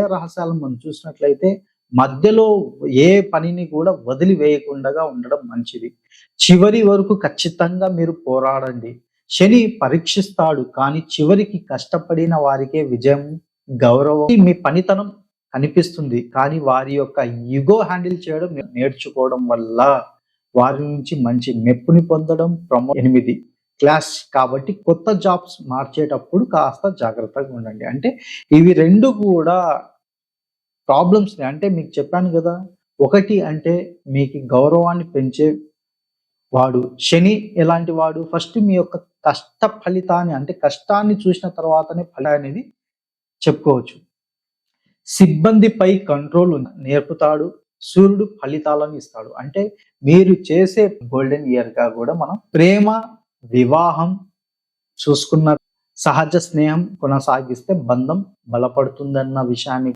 రహస్యాలను మనం చూసినట్లయితే మధ్యలో ఏ పనిని కూడా వదిలివేయకుండా ఉండడం మంచిది. చివరి వరకు ఖచ్చితంగా మీరు పోరాడండి. శని పరీక్షిస్తాడు కానీ చివరికి కష్టపడిన వారికే విజయం గౌరవం మీ పనితనం కనిపిస్తుంది. కానీ వారి యొక్క ఈగో హ్యాండిల్ చేయడం నేర్చుకోవడం వల్ల వారి నుంచి మంచి మెప్పుని పొందడం ప్రమో ఎనిమిది. క్లాస్ కాబట్టి కొత్త జాబ్స్ మార్చేటప్పుడు కాస్త జాగ్రత్తగా ఉండండి. అంటే ఇవి రెండు కూడా ప్రాబ్లమ్స్ అంటే మీకు చెప్పాను కదా ఒకటి అంటే మీకు గౌరవాన్ని పెంచే వాడు శని ఎలాంటి వాడు ఫస్ట్ మీ యొక్క కష్ట ఫలితాన్ని అంటే కష్టాన్ని చూసిన తర్వాతనే ఫలి అనేది చెప్పుకోవచ్చు. సిబ్బందిపై కంట్రోల్ నేర్పుతాడు సూర్యుడు ఫలితాలను ఇస్తాడు. అంటే మీరు చేసే గోల్డెన్ ఇయర్గా కూడా మనం ప్రేమ వివాహం చూసుకున్న సహజ స్నేహం కొనసాగిస్తే బంధం బలపడుతుందన్న విషయాన్ని